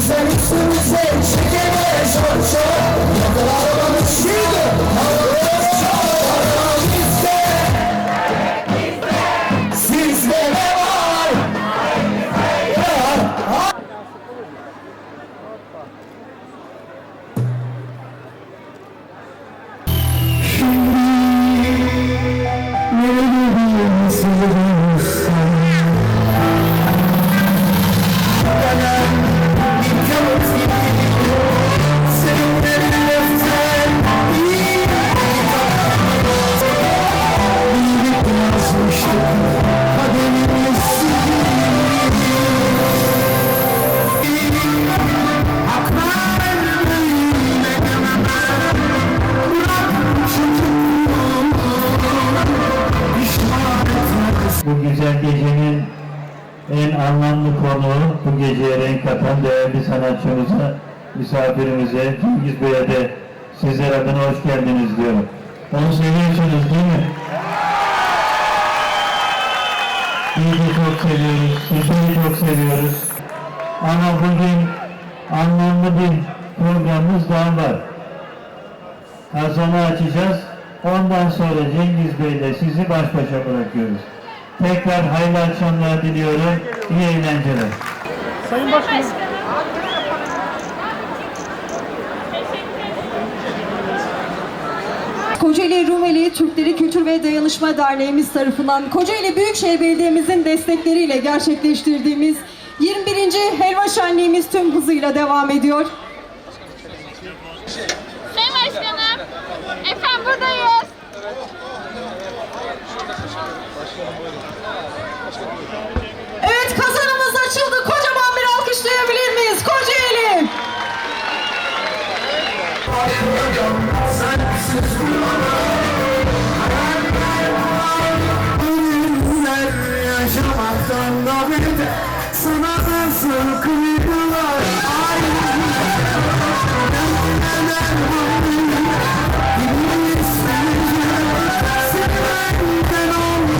Jeżeli chcemy żyć, nie wierzą, co Bu güzel gecenin en anlamlı konuğu bu geceye renk katan değerli sanatçımıza, misafirimize, Cengiz Bey'e de sizler adına hoş geldiniz diyorum. Onu seviyorsunuz değil mi? De çok seviyoruz, sizleri çok seviyoruz. Ama bugün anlamlı bir programımız daha var. Hazanı açacağız. Ondan sonra Cengiz Bey'le sizi baş başa bırakıyoruz. Tekrar hayırlı akşamlar diliyorum. İyi eğlenceler. Sayın Başkanım. Kocaeli Rumeli Türkleri Kültür ve Dayanışma Derneğimiz tarafından Kocaeli Büyükşehir Belediye'mizin destekleriyle gerçekleştirdiğimiz 21. Helva Şenliğimiz tüm hızıyla devam ediyor. Sayın Başkanım, efendim buradayız. Evet kazanımız açıldı. Kocaman bir alkışlayabilir miyiz? Kocaeli! Yaşamaktan da beter Sana